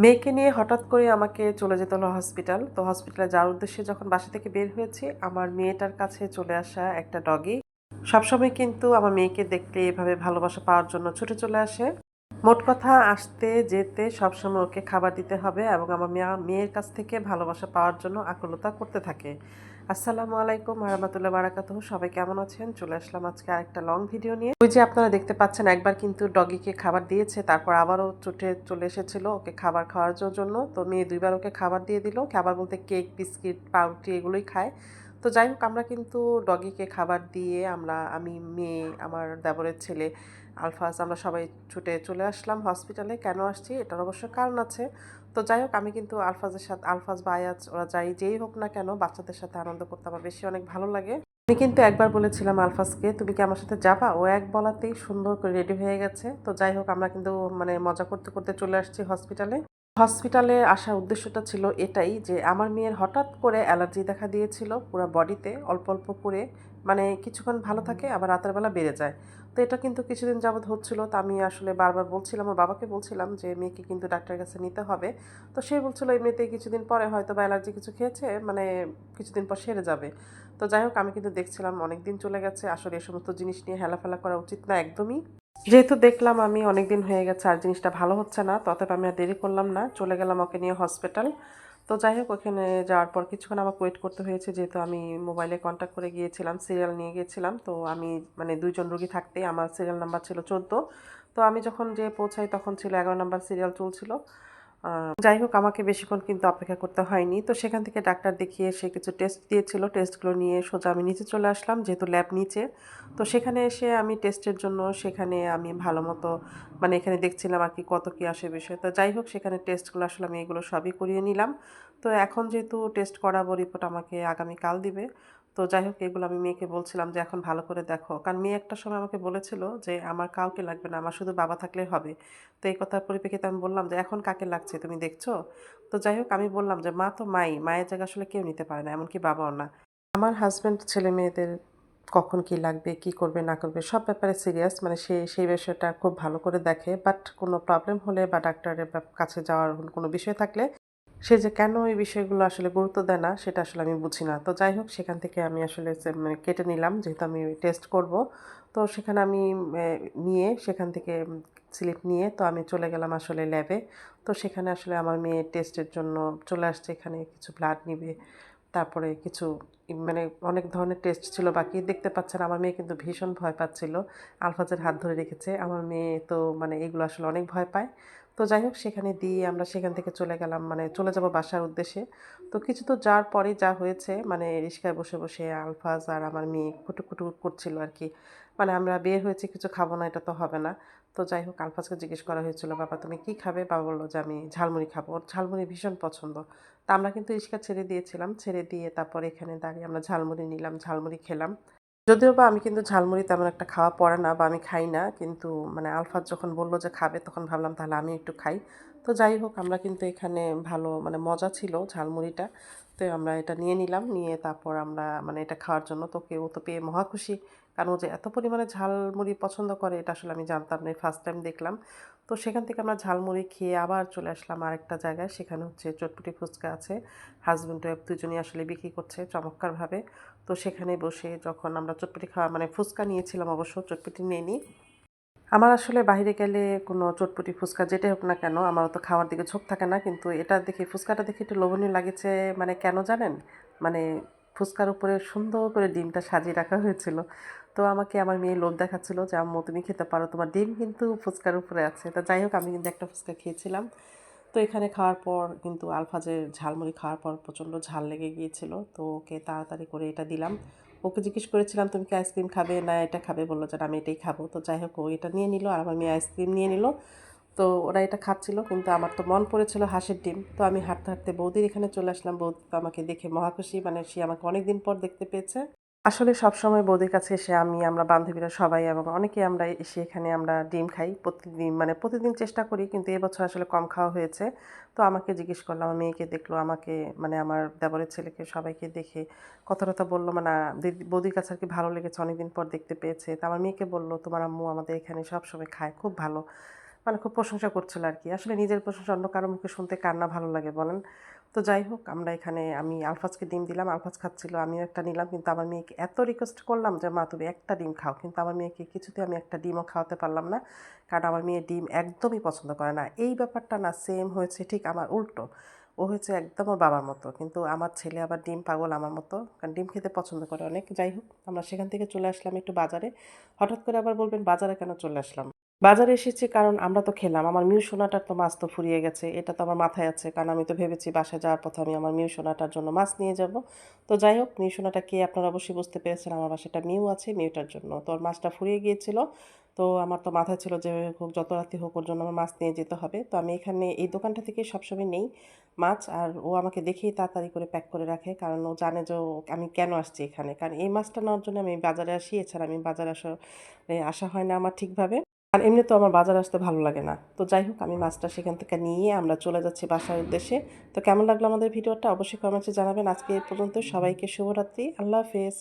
মেয়েকে নিয়ে হঠাৎ করে আমাকে চলে যেতে হলো হসপিটাল তো হসপিটালে যাওয়ার উদ্দেশ্যে যখন বাসা থেকে বের হয়েছি, আমার মেয়েটার কাছে চলে আসা একটা ডগি সবসময় কিন্তু আমার মেয়েকে দেখলে এভাবে ভালোবাসা পাওয়ার জন্য ছুটে চলে আসে। মোট কথা, আসতে, যেতে, সবসময় ওকে খাবার দিতে হবে এবং আমার মেয়ে, মেয়ের কাছ থেকে ভালোবাসা পাওয়ার জন্য আকুলতা করতে থাকে। আসসালামু আলাইকুম রহমতুল্লাহ বারাকাত সবাই কেমন আছেন? চলে আসলাম আজকে আরেকটা লং ভিডিও নিয়ে। ওই যে আপনারা দেখতে পাচ্ছেন, একবার কিন্তু ডগিকে খাবার দিয়েছে, তারপর আবারও চটে চলে এসেছিল ওকে খাবার খাওয়ার জন্য। তো মেয়ে দুইবার ওকে খাবার দিয়ে দিল। খাবার বলতে কেক, বিস্কিট, পাউরুটি এগুলোই খায়। তো যাই হোক, আমরা কিন্তু ডগিকে খাবার দিয়ে আমরা, আমি, মেয়ে, আমার দেবরের ছেলে, আলফাজ, আমরা সবাই ছুটে চলে আসলাম হসপিটালে কেন আসছি? এটার অবশ্য কারণ আছে। তো যাই হোক, আমি কিন্তু আলফাজের সাথে, আলফাজ বা আয়াজ, ওরা যাই যেই হোক না কেন বাচ্চাদের সাথে আনন্দ করতে আমার বেশি অনেক ভালো লাগে। আমি কিন্তু একবার বলেছিলাম আলফাজকে, তুমি কি আমার সাথে যাবা? ও এক বলাতেই সুন্দর করে রেডি হয়ে গেছে। তো যাই হোক, আমরা কিন্তু মানে মজা করতে করতে চলে আসছি হসপিটালে হসপিটালে আসার উদ্দেশ্যটা ছিল এটাই যে, আমার মেয়ের হঠাৎ করে অ্যালার্জি দেখা দিয়েছিল পুরো বডিতে অল্প অল্প করে। মানে কিছুক্ষণ ভালো থাকে, আবার রাতের বেলা বেড়ে যায়। তো এটা কিন্তু কিছুদিন যাবৎ হচ্ছিল। তো আমি আসলে বারবার বলছিলাম আমার বাবাকে বলছিলাম যে, মেয়েকে কিন্তু ডাক্তারের কাছে নিতে হবে। তো সে বলছিল, এমনিতেই কিছুদিন পরে হয়তো বা অ্যালার্জি কিছু খেয়েছে মানে কিছুদিন পর সেরে যাবে। তো যাই হোক, আমি কিন্তু দেখছিলাম অনেক দিন চলে গেছে। আসলে এই সমস্ত জিনিস নিয়ে হেলাফেলা করা উচিত না একদমই। যেহেতু দেখলাম আমি অনেক দিন হয়ে গেছে, আর জিনিসটা ভালো হচ্ছে না ততএব আমি আর দেরি করলাম না। চলে গেলাম ওকে নিয়ে হসপিটাল। তো যাই হোক, ওখানে যাওয়ার পর কিছুক্ষণ আমাকে ওয়েট করতে হয়েছে, যেহেতু আমি মোবাইলে কন্ট্যাক্ট করে গিয়েছিলাম সিরিয়াল নিয়ে গিয়েছিলাম। তো আমি মানে দুইজন রুগী থাকতে আমার সিরিয়াল নাম্বার ছিল চোদ্দ। তো আমি যখন যে পৌঁছাই তখন ছিল এগারো নাম্বার সিরিয়াল চলছিল। যাই হোক, আমাকে বেশিক্ষণ কিন্তু অপেক্ষা করতে হয়নি। তো সেখান থেকে ডাক্তার দেখিয়ে সে কিছু টেস্ট দিয়েছিল। টেস্টগুলো নিয়ে সোজা আমি নিচে চলে আসলাম, যেহেতু ল্যাব নিচে। তো সেখানে এসে আমি টেস্টের জন্য সেখানে আমি ভালো মতো মানে এখানে দেখছিলাম আর কি কত কী আসে বিষয়। তো যাই হোক, সেখানে টেস্টগুলো আসলে আমি এগুলো সবই করিয়ে নিলাম। তো এখন যেহেতু টেস্ট করাবো রিপোর্ট আমাকে আগামীকাল দিবে। তো যাই হোক এগুলো আমি মেয়েকে বলছিলাম যে, এখন ভালো করে দেখো। কারণ মেয়ে একটা সময় আমাকে বলেছিল যে, আমার কাউকে লাগবে না, আমার শুধু বাবা থাকলেই হবে। তো এই কথার পরিপ্রেক্ষিতে আমি বললাম যে, এখন কাকে লাগছে, তুমি দেখছ? তো যাই হোক আমি বললাম যে, মা তো মাই, মায়ের জায়গা আসলে কেউ নিতে পারে না, এমনকি বাবাও না। আমার হাজব্যান্ড ছেলে মেয়েদের কখন কি লাগবে, কি করবে, না করবে, সব ব্যাপারে সিরিয়াস মানে সে, সেই বিষয়টা খুব ভালো করে দেখে। বাট কোনো প্রবলেম হলে বা ডাক্তারের কাছে যাওয়ার কোনো বিষয় থাকলে সে যে কেন ওই বিষয়গুলো আসলে গুরুত্ব দেয় না, সেটা আসলে আমি বুঝি না। তো যাই হোক, সেখান থেকে আমি আসলে মানে কেটে নিলাম, যেহেতু আমি টেস্ট করব। তো সেখানে আমি নিয়ে সেখান থেকে স্লিপ নিয়ে তো আমি চলে গেলাম আসলে ল্যাবে তো সেখানে আসলে আমার মেয়ে টেস্টের জন্য চলে আসছে, এখানে কিছু ব্লাড নিবে, তারপরে কিছু মানে অনেক ধরনের টেস্ট ছিল, বাকি দেখতে পাচ্ছেন আমার মেয়ে কিন্তু ভীষণ ভয় পাচ্ছিল। আলফাজের হাত ধরে রেখেছে। আমার মেয়ে তো মানে এগুলো আসলে অনেক ভয় পায়। তো যাই হোক, সেখানে দিয়ে আমরা সেখান থেকে চলে গেলাম মানে চলে যাব বাসার উদ্দেশ্যে। তো কিছু তো যাওয়ার পরে যা হয়েছে মানে রিক্সায় বসে বসে আলফাজ আর আমার মেয়ে কুটুকুটু করছিল আর কি। মানে আমরা বের হয়েছি, কিছু খাব না, এটা তো হবে না। তো যাই হোক, আলফাজকে জিজ্ঞেস করা হয়েছিল, বাবা, তুমি কি খাবে? বাবা বলল যে, আমি ঝালমুড়ি খাব। ওর ঝালমুড়ি ভীষণ পছন্দ। তা আমরা কিন্তু রিক্সা ছেড়ে দিয়েছিলাম। ছেড়ে দিয়ে তারপর এখানে দাঁড়িয়ে আমরা ঝালমুড়ি নিলাম, ঝালমুড়ি খেলাম। যদিও বা আমি কিন্তু ঝালমুড়ি তেমন একটা খাওয়া পড়ে না বা আমি খাই না, কিন্তু মানে আলফাজ যখন বলল যে খাবে, তখন ভাবলাম তাহলে আমি একটু খাই। তো যাই হোক, আমরা কিন্তু এখানে ভালো মানে মজা ছিল ঝালমুড়িটা। তো আমরা এটা নিয়ে নিলাম, নিয়ে তারপর আমরা মানে এটা খাওয়ার জন্য, তো কেউ তো পেয়ে মহা খুশি। কারণ যে এত পরিমাণে ঝালমুড়ি পছন্দ করে, এটা আসলে আমি জানতাম না ফার্স্ট টাইম দেখলাম। তো সেখান থেকে আমরা ঝালমুড়ি খেয়ে আবার চলে আসলাম আরেকটা জায়গায়, সেখানে হচ্ছে চটপটি ফুচকা আছে। হাজব্যান্ড ওয়াইফ দুজনই আসলে বিক্রি করছে চমৎকারভাবে। তো সেখানে বসে যখন আমরা চটপটি খাওয়া মানে ফুচকা নিয়েছিলাম অবশ্য, চটপটি নিয়ে আমার আসলে বাইরে গেলে কোনো চটপটি ফুচকা যেটাই হোক না কেন আমার তো খাওয়ার দিকে ঝোঁক থাকে না, কিন্তু এটা দেখে, ফুচকাটা দেখে একটু লোভনীয় লাগেছে মানে কেন জানেন? মানে ফুচকার উপরে সুন্দর করে ডিমটা সাজিয়ে রাখা হয়েছিল। তো আমাকে আমার মেয়ে লোভ দেখাচ্ছিল যে, আম্মু, তুমি খেতে পারো তোমার ডিম, কিন্তু ফুচকার উপরে আছে। তা যাই হোক, আমি কিন্তু একটা ফুচকা খেয়েছিলাম। তো এখানে খাওয়ার পর কিন্তু আলফাজের ঝালমুড়ি খাওয়ার পর প্রচণ্ড ঝাল লেগে গিয়েছিল। তো ওকে তাড়াতাড়ি করে এটা দিলাম। ওকে জিজ্ঞেস করেছিলাম, তুমি কি আইসক্রিম খাবে না এটা খাবে? বলল যে আমি এটাই খাব। তো যাই হোক, ও এটা নিয়ে নিল আর আমার মেয়ে আইসক্রিম নিয়ে নিল। তো ওরা এটা খাচ্ছিল, কিন্তু আমার তো মন পড়েছিল হাঁসের ডিম। তো আমি হাঁটতে হাঁটতে বৌদির এখানে চলে আসলাম। বৌদি তো আমাকে দেখে মহাখুশি মানে সে আমাকে অনেক দিন পর দেখতে পেয়েছে। আসলে সবসময় বৌদির কাছে এসে আমি, আমরা বান্ধবীরা সবাই এবং অনেকে আমরা এসে এখানে আমরা ডিম খাই। প্রতিদিন মানে প্রতিদিন চেষ্টা করি কিন্তু এবছর আসলে কম খাওয়া হয়েছে। তো আমাকে জিজ্ঞেস করল আমার মেয়েকে দেখল, আমাকে মানে আমার দেবরের ছেলেকে সবাইকে দেখে কথা টথা বলল মানে বৌদির কাছে আর কি ভালো লেগেছে, অনেকদিন পর দেখতে পেয়েছে। তা আমার মেয়েকে বলল, তোমার আম্মু আমাদের এখানে সবসময় খায়, খুব ভালো। মানে খুব প্রশংসা করছিল আর কি আসলে নিজের প্রশংসা অন্য কারও মুখে শুনতে কার না ভালো লাগে বলেন? তো যাই হোক, আমরা এখানে আমি আলফাজকে ডিম দিলাম, আলফাজ খাচ্ছিল, আমিও একটা নিলাম, কিন্তু আমার মেয়েকে এত রিকোয়েস্ট করলাম যে, মা, তুমি একটা ডিম খাও। কিন্তু আমার মেয়েকে কিছুতে আমি একটা ডিমও খাওয়াতে পারলাম না, কারণ আমার মেয়ে ডিম একদমই পছন্দ করে না। এই ব্যাপারটা না সেম হয়েছে ঠিক আমার উল্টো। ও হয়েছে একদম ওর বাবার মতো, কিন্তু আমার ছেলে আবার ডিম পাগল আমার মতো, কারণ ডিম খেতে পছন্দ করে অনেক। যাই হোক, আমরা সেখান থেকে চলে আসলাম একটু বাজারে। হঠাৎ করে আবার বলবেন, বাজারে কেন চলে আসলাম? বাজারে এসেছি কারণ আমরা তো খেলাম। আমার মিউ সোনাটার তো মাছ তো ফুরিয়ে গেছে। এটা তো আমার মাথায় আছে। কারণ আমি তো ভেবেছি বাসায় যাওয়ার পথে আমি আমার মিউ সোনাটার জন্য মাছ নিয়ে যাব। তো যাই হোক মিউ সোনাটা কে আপনারা অবশ্যই বুঝতে পেরেছেন। আমার বাসাটা মিউ আছে মিউটার জন্য। তো ওর মাছটা ফুরিয়ে গিয়েছিল। তো আমার তো মাথায় ছিল যে হোক, যত রাতি হোক ওর জন্য আমার মাছ নিয়ে যেতে হবে। তো আমি এখানে এই দোকানটা থেকে সবসময় নেই মাছ আর ও আমাকে দেখেই তাড়াতাড়ি করে প্যাক করে রাখে। কারণ ও জানে যে আমি কেন আসছি এখানে। কারণ এই মাছটা নেওয়ার জন্য আমি বাজারে আসি। এছাড়া আমি বাজারে আসা আসা হয় না আমার ঠিকভাবে। আর এমনি তো আমার বাজার আসতে ভালো লাগে না। তো যাই হোক, আমি মাছটা সেখান থেকে নিয়ে আমরা চলে যাচ্ছি বাসার উদ্দেশ্যে। তো কেমন লাগল আমাদের ভিডিওটা? অবশ্যই কমেন্টে জানাবেন। আজকে এই পর্যন্ত সবাইকে শুভরাত্রি। আল্লাহ হাফেজ।